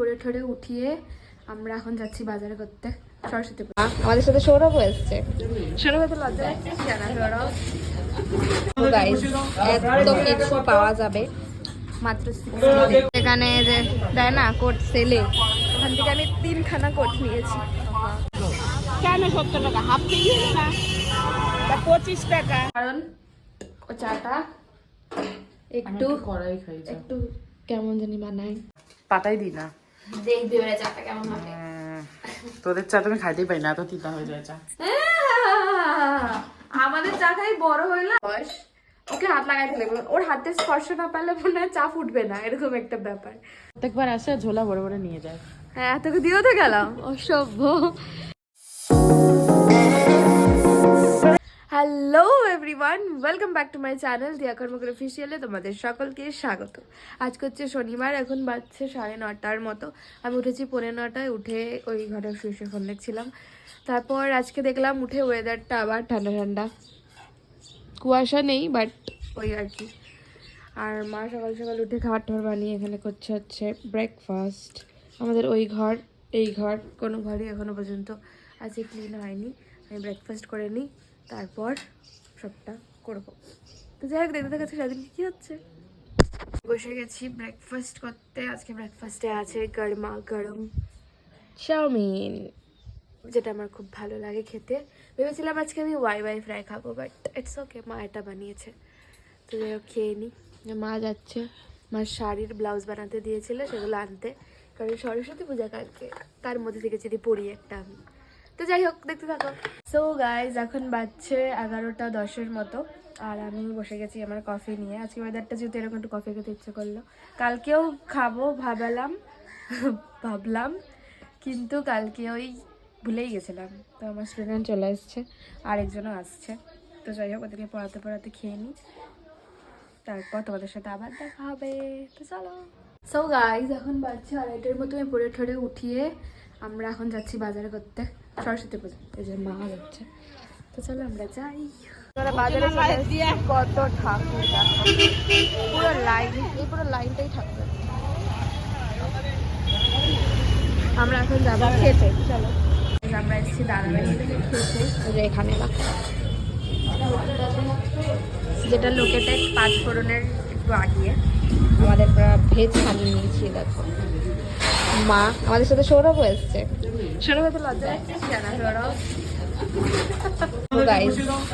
করে ঠরে উঠিয়ে আমরা এখন যাচ্ছি বাজারে করতে সরস্বতী পুজো। আমাদের সাথে সৌরভ এসছে। সৌরভ তো লজ্জা লাগছে জানা সৌরভ। এত কিছু পাওয়া যাবে। মাত্র এখানে যে দেয় না কোট সেলে ওখান থেকে আমি তিনখানা কোট নিয়েছি। কেন সত্তর টাকা? হাফ কেজি না? পঁচিশ টাকা। কারণ ও চাটা একটু। একটু কেমন জানি বানাই পাতাই দি না। দেখবে এবারে চাটা কেমন হবে। তোদের চা তুমি খাইতেই পাই না এত তিতা হয়ে যায় চা। আমাদের চা খাই বড় হইলাম বয়স ওকে হাত লাগাই দিলে ওর হাতে স্পর্শ না পারলে মনে হয় চা ফুটবে না এরকম একটা ব্যাপার। প্রত্যেকবার আসে ঝোলা বড় বড় নিয়ে যায়। হ্যাঁ তোকে দিয়েও তো গেলাম। অসভ্য। Hello everyone welcome back to my channel Diya Karmakar অফিসিয়ালে তোমাদের সকলকে স্বাগত। আজকে হচ্ছে শনিবার, এখন বাজছে সাড়ে নটার মতো। আমি উঠেছি পৌনে নটায়, উঠে ওই ঘরে শুয়ে ফোন দেখছিলাম। তারপর আজকে দেখলাম উঠে ওয়েদারটা আবার ঠান্ডা ঠান্ডা। কুয়াশা নেই বাট ওই আর কি। আর মা সকাল সকাল উঠে খাবার টাবার বানিয়ে এখানে করছে হচ্ছে ব্রেকফাস্ট আমাদের ওই ঘর, এই ঘর, কোনো ঘরই এখনও পর্যন্ত আজকে ক্লিন হয়নি। আমি ব্রেকফাস্ট করে নিই। তারপর সবটা করব। তো যাই হোক দেখতে দেখাচ্ছে সারাদিন কী হচ্ছে? বসে গেছি ব্রেকফাস্ট করতে। আজকে ব্রেকফাস্টে আছে গরমা গরম চাউমিন। যেটা আমার খুব ভালো লাগে খেতে। ভেবেছিলাম আজকে আমি ওয়াই ওয়াই ফ্রাই খাব বাট ইটস ওকে মা এটা বানিয়েছে। তো যাই হোক খেয়ে নিই মা যাচ্ছে। মা শাড়ির ব্লাউজ বানাতে দিয়েছিল সেগুলো আনতে। কারণ সরস্বতী পূজা কালকে। তার মধ্যে থেকে যদি পড়ি একটা আমি। তো যাই হোক, দেখতে থাকো। সো গাইজ এখন বাজছে এগারোটা দশের মতো, আর আমি বসে গেছি আমার কফি নিয়ে। আজকে ওয়েদারটা যেহেতু এরকম একটু কফি খেতে ইচ্ছে করল। কালকেও খাব, ভাবলাম ভাবলাম, কিন্তু কালকে ওই ভুলেই গেছিলাম। তো আমার স্টুডেন্ট চলে এসছে, আরেকজনও আসছে। তো যাই হোক, ওদেরকে পড়াতে পড়াতে খেয়ে নিই। তারপর তোমাদের সাথে আবার দেখা হবে। তো চলো। সো গাইজ এখন বাজছে আড়াইটার মতো, আমি পড়ে ঠরে উঠিয়ে আমরা এখন যাচ্ছি বাজারে করতে। সরস্বতী পুজো এই যে মা যাচ্ছে তো চলো আমরা যাই। বাজারে কত ঠাকুর পুরো লাইন এই পুরো লাইনটাই ঠাকুর। আমরা এখন যাব খেতে। চলো। আমরা এসেছি খেতে। এখানে যেটা লোকেটেক পাঁচ ফোড়নের একটু আগিয়ে। আমাদের ভেজ থালি নিয়েছি দেখো। মা আমাদের সাথে সৌরভ এসছে। লজ্জা লাগছে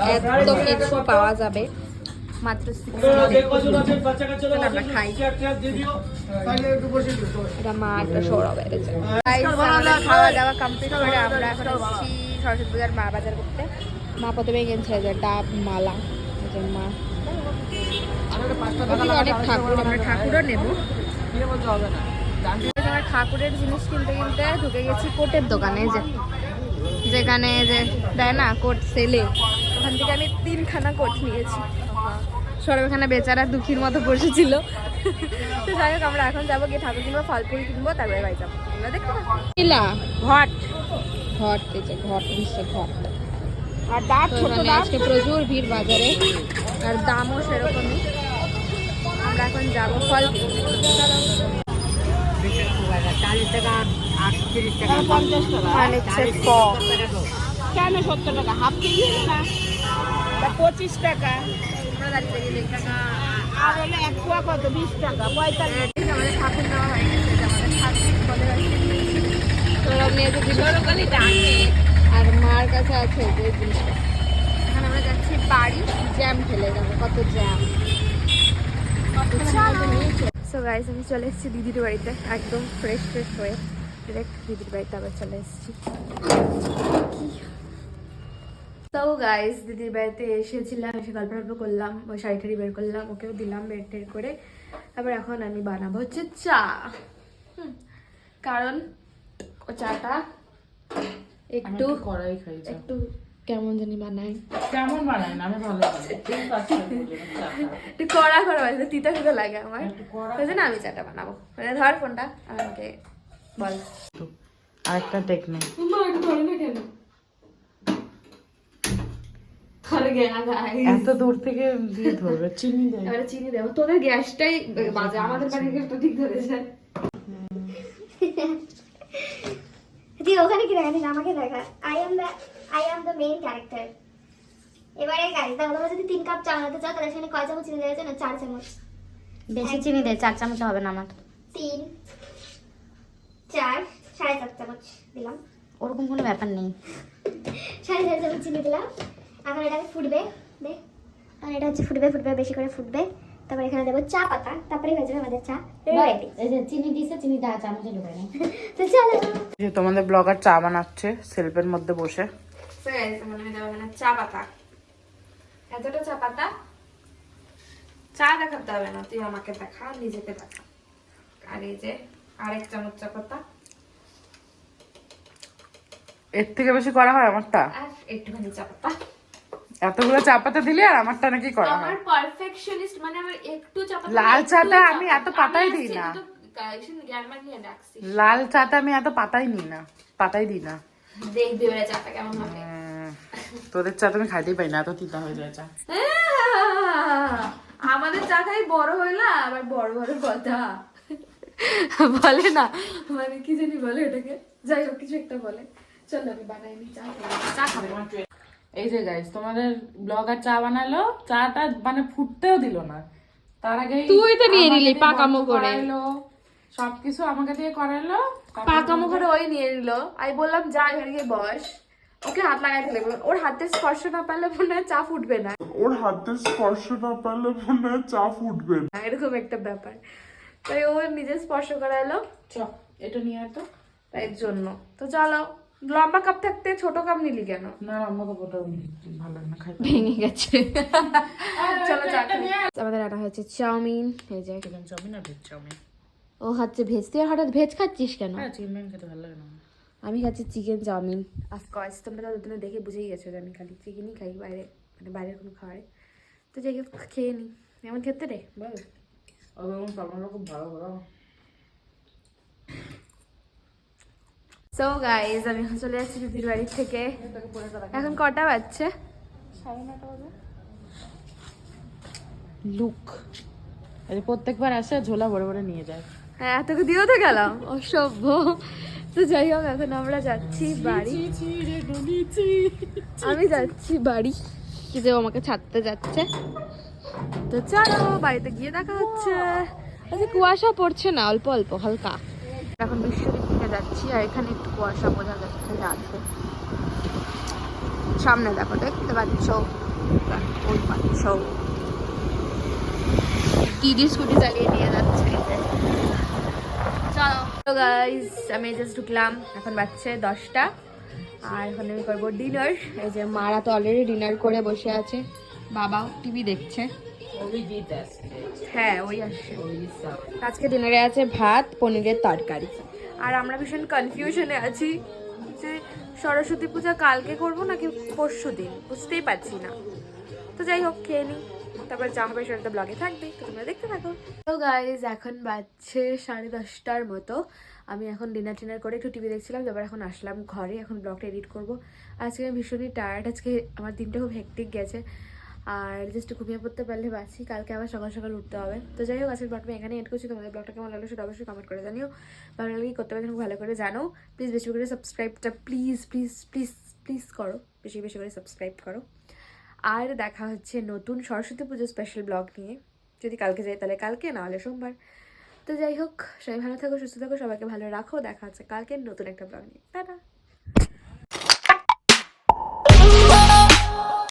এত কিছু পাওয়া যাবে মাত্র আমরা খাই এটা মা একটা সৌরভ এনেছে খাওয়া দাওয়া কমপ্লিট করে আমরা এখন এসেছি সরস্বতী পূজার মা বাজার করতে মা প্রথমে কিনছে যে ডাব মালা মা অনেক ঠাকুর আমরা ঠাকুরও নেব আমরা ঠাকুরের জিনিস কিনতে কিনতে ঢুকে গেছি কোটের দোকানে যে। যেখানে যে দেয় না কোট সেলে। ওখান থেকে আমি তিনখানা কোট নিয়েছি। সরব এখানে বেচারা দুঃখীর মতো বসেছিল। তো যাই হোক আমরা এখন যাব গিয়ে ঠাকুর কিনবো ফল ফুল কিনবো তারপরে বাড়ি যাব। তোমরা দেখতে পাবো ঘট। ঘট দিচ্ছে ঘট দিচ্ছে ঘট। আর দাঁত ছোট আজকে প্রচুর ভিড় বাজারে। আর দামও সেরকমই। আমরা এখন যাব ফল কেন সত্তর টাকা? হাফ কেজি না? পঁচিশ টাকা। আর হলো এক পোয়া কত? বিশ টাকা পঁয়তাল্লিশ ঠিক আমাদের ঠাকুর নেওয়া হয়ে গেছে আমাদের ঠাকুর বলে রাখছি তোরা নিয়েছে জিনিস আর মার কাছে আছে যে জিনিসটা। এখন আমরা যাচ্ছি বাড়ি জ্যাম ফেলে যাব কত জ্যাম? সো গাইস আমি চলে এসেছি দিদির বাড়িতে একদম ফ্রেশ ফ্রেশ হয়ে। ডিরেক্ট দিদির বাড়িতে আবার চলে এসেছি। তো গাইস দিদির বাড়িতে এসেছিলাম এসে গল্প গল্প করলাম ওই শাড়ি ঠাড়ি বের করলাম ওকেও দিলাম বের টের করে। তারপর এখন আমি বানাবো হচ্ছে চা। কারণ ও চাটা একটু কড়াই খাই একটু কেমন জানি বানাই কেমন বানায় না? আমি ভালো বানাই চা খাই। একটু কড়া কড়া বানাই তিতা তিতা লাগে আমার। ওই জন্য আমি চাটা বানাবো। মানে ধর ফোনটা আমাকে বল। আরেকটা টেকনিক মা একটু ধরে না কেন? ধরে গে আগা। এত দূর থেকে দিয়ে ধরবে চিনি দেয়। এবারে চিনি দেবো। তোদের গ্যাসটাই বাজে আমাদের বাড়ির গ্যাসটা ঠিক ধরেছে। তুই ওখানে কি দেখাচ্ছিস আমাকে দেখা। I am the I am the main character এবারে গাইস দেখো তোমরা যদি তিন কাপ চা বানাতে চাও তাহলে সেখানে কয় চামচ চিনি দিয়েছে না চার চামচ। বেশি চিনি দে চার চামচ হবে না আমার। তিন চার সাড়ে চার চামচ দিলাম। ওরকম কোনো ব্যাপার নেই। সাড়ে চার চামচ চিনি দিলাম। এখন এটাকে ফুটবে দে। আর এটা হচ্ছে ফুটবে ফুটবে বেশি করে ফুটবে। তারপর এখানে দেবো চা পাতা তারপরে হয়ে যাবে আমাদের চা। রেডি চিনি দিছে চিনি দা চামচে ঢুকে নেই তো চলো। যে তোমাদের ব্লগার চা বানাচ্ছে সেলফের মধ্যে বসে। মানে চা পাতা। এতটা চা পাতা? চা দেখাতে হবে না তুই আমাকে দেখা নিজেকে দেখা। আর এই যে আরেক চামচ চা পাতা। এর থেকে বেশি করা হয় আমারটা? একটুখানি চা পাতা। এতগুলো চা পাতা দিলে আর আমারটা নাকি করা আমার হয় পারফেকশনিস্ট মানে আমার একটু চা পাতা লাল চাটা আমি এত পাতাই দিই না। লাল চাটা আমি এত পাতাই নিই না পাতাই দিই না। দেখবি ওরা চাটা কেমন হবে? তোদের চা তুমি খাইতেই পাই না এত তিতা হয়ে যায় চা। আমাদের চা খাই বড় হইলা আবার বড় বড় কথা। বলে না মানে কি জানি বলে ওটাকে। যাই হোক কিছু একটা বলে। চল আমি বানাই নি চা খাব। চা খাব এই যে গাইস তোমাদের ব্লগার চা বানালো চাটা মানে ফুটতেও দিল না। তার আগে তুই তো নিয়ে নিলি পাকামো করে। সবকিছু আমাকে দিয়ে তারপর পাকামো করে ওই নিয়ে নিল। আমি বললাম যা এখানে গিয়ে বস। ওকে হাত লাগাইতে লাগবে ওর হাতে স্পর্শ না পেলে মনে হয় চা ফুটবে না। ওর হাতে স্পর্শ না পারলে মনে হয় চা ফুটবে না। এরকম একটা ব্যাপার। তাই ও নিজে স্পর্শ করাইলো চ এটা নিয়ে আয় তো। তাই জন্য। তো চলো। লম্বা কাপ থাকতে ছোট কাপ নিলি কেন? না আমার তো ওটা ভালো লাগে না খাই ভেঙে গেছে। চলো চা আমাদের রান্না হয়েছে চাউমিন। এই যে চিকেন চাউমিন আর ভেজ চাউমিন। ও খাচ্ছে ভেজ তুই হঠাৎ ভেজ খাচ্ছিস কেন? হ্যাঁ চিকেন খেতে ভালো লাগে না আমি খাচ্ছি চিকেন চাউমিন। অফকোর্স তোমরা তো দুদিনে দেখে বুঝেই গেছো যে আমি খালি চিকেনই খাই বাইরে মানে বাইরের কোনো খাবারে তো যাই হোক খেয়ে নিই এমন খেতে রে বল। টমেটো খুব ভালো ভালো। সো গাইজ আমি এখন চলে যাচ্ছি দিদির বাড়ি থেকে। এখন কটা বাজছে? লুক। যে প্রত্যেকবার আসে ঝোলা বড় বড় নিয়ে যায়। হ্যাঁ তোকে দিয়েও তো গেলাম। অসভ্য। তো যাই হোক এখন আমরা যাচ্ছি বাড়ি। আমি যাচ্ছি বাড়ি। কি যে আমাকে ছাড়তে যাচ্ছে। তো চলো বাড়িতে গিয়ে দেখা হচ্ছে। আচ্ছা কুয়াশা পড়ছে না অল্প অল্প হালকা। এখন থেকে যাচ্ছি আর এখানে একটু কুয়াশা বোঝা যাচ্ছে আছে। সামনে দেখো, দেখতে পাচ্ছ? ওই পাচ্ছ। দিদি স্কুটি চালিয়ে নিয়ে যাচ্ছে। চলো। গাইজ আমি জাস্ট ঢুকলাম, এখন বাজছে দশটা। আর এখন আমি করব ডিনার এই যে মারা তো অলরেডি ডিনার করে বসে আছে। বাবাও টিভি দেখছে। হ্যাঁ ওই আসছে। আজকে ডিনারে আছে ভাত, পনিরের তরকারি। আর আমরা ভীষণ কনফিউশনে আছি যে সরস্বতী পূজা কালকে করব নাকি পরশু দিন? বুঝতেই পারছি না। তো যাই হোক, খেয়ে নিই। তারপর যা হবে সেটা তো ব্লগে থাকবে। তো তোমরা দেখতে থাকো। তো গাইজ এখন বাজছে সাড়ে দশটার মতো। আমি এখন ডিনার টিনার করে একটু টিভি দেখছিলাম, তারপর এখন আসলাম ঘরে। এখন ব্লগটা এডিট করব। আজকে আমি ভীষণই টায়ার্ড আজকে আমার দিনটা খুব হেক্টিক গেছে। আর জাস্ট ঘুমিয়ে পড়তে পারলে বাঁচি। কালকে আবার সকাল সকাল উঠতে হবে। তো যাই হোক, আজকের ব্লগটা এখানে এড করছি। তোমাদের ব্লগটা কেমন লাগল সেটা অবশ্যই কমেন্ট করে জানিও। ভালো লাগলে করতে পারে ভালো করে জানো। প্লিজ বেশি করে সাবস্ক্রাইবটা প্লিজ প্লিজ প্লিজ প্লিজ করো। বেশি বেশি করে সাবস্ক্রাইব করো। আর দেখা হচ্ছে নতুন সরস্বতী পুজো স্পেশাল ব্লগ নিয়ে। যদি কালকে যাই তাহলে কালকে, না হলে সোমবার। তো যাই হোক, সবাই ভালো থাকো, সুস্থ থাকো, সবাইকে ভালো রাখো। দেখা হচ্ছে কালকে নতুন একটা ব্লগ নিয়ে। টাটা!